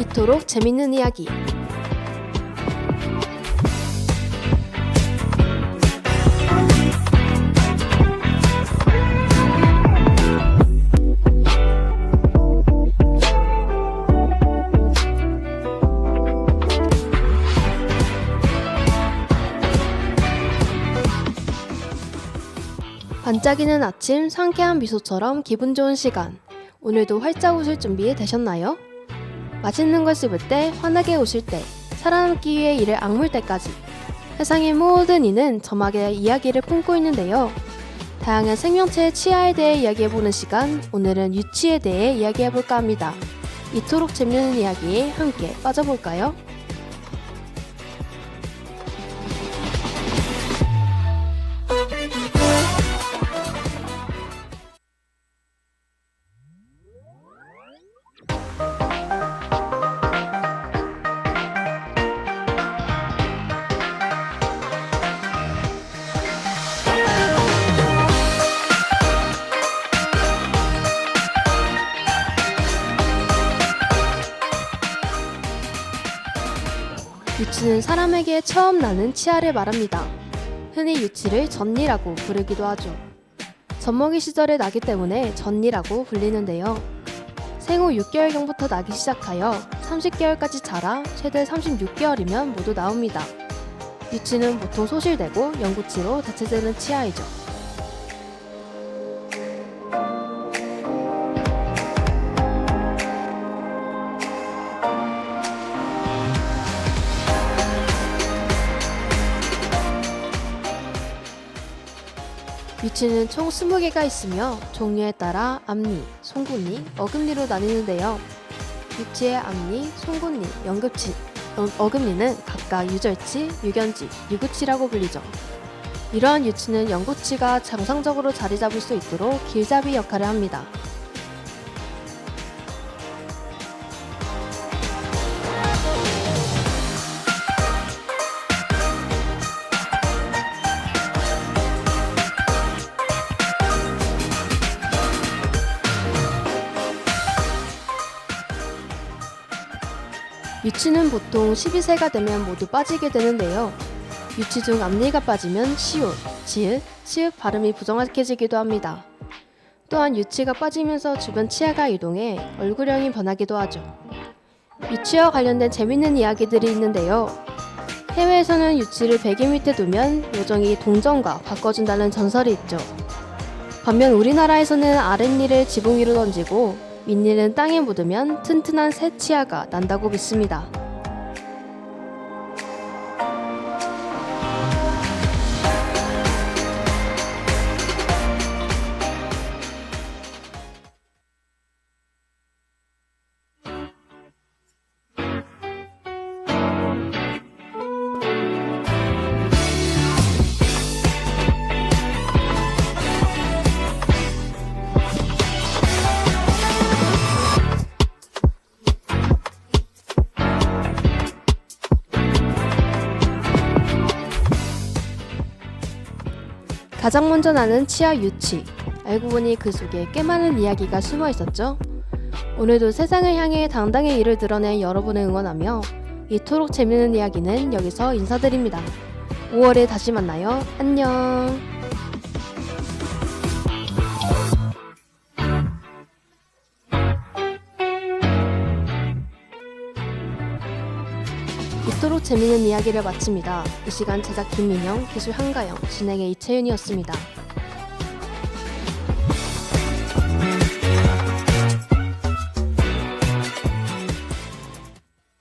이토록 재밌는 이야기 반짝이는 아침 상쾌한 미소처럼 기분 좋은 시간 오늘도 활짝 웃을 준비 되셨나요? 맛있는 걸 씹을 때, 환하게 웃을 때, 살아남기 위해 일을 악물 때까지 세상의 모든 이는 점하게 이야기를 품고 있는데요. 다양한 생명체의 치아에 대해 이야기해보는 시간, 오늘은 유치에 대해 이야기해볼까 합니다. 이토록 재밌는 이야기에 함께 빠져볼까요? 유치는 사람에게 처음 나는 치아를 말합니다. 흔히 유치를 전니라고 부르기도 하죠. 젖먹이 시절에 나기 때문에 전니라고 불리는데요. 생후 6개월경부터 나기 시작하여 30개월까지 자라 최대 36개월이면 모두 나옵니다. 유치는 보통 소실되고 영구치로 대체되는 치아이죠. 유치는 총 20개가 있으며 종류에 따라 앞니, 송곳니, 어금니로 나뉘는데요. 유치의 앞니, 송곳니, 연급치, 어, 어금니는 각각 유절치, 유견지, 유구치라고 불리죠. 이러한 유치는 연구치가 정상적으로 자리 잡을 수 있도록 길잡이 역할을 합니다. 유치는 보통 12세가 되면 모두 빠지게 되는데요. 유치 중 앞니가 빠지면 시옷, 지읒, 시읒 발음이 부정확해지기도 합니다. 또한 유치가 빠지면서 주변 치아가 이동해 얼굴형이 변하기도 하죠. 유치와 관련된 재밌는 이야기들이 있는데요. 해외에서는 유치를 베개 밑에 두면 요정이 동정과 바꿔준다는 전설이 있죠. 반면 우리나라에서는 아랫니를 지붕 위로 던지고 윗니는 땅에 묻으면 튼튼한 새 치아가 난다고 믿습니다. 가장 먼저 나는 치아 유치. 알고 보니 그 속에 꽤 많은 이야기가 숨어 있었죠. 오늘도 세상을 향해 당당히 일을 드러낸 여러분을 응원하며 이토록 재밌는 이야기는 여기서 인사드립니다. 5월에 다시 만나요. 안녕. 이토록 재밌는 이야기를 마칩니다. 이 시간 제작 김민영, 기술 한가영, 진행의 이채윤이었습니다.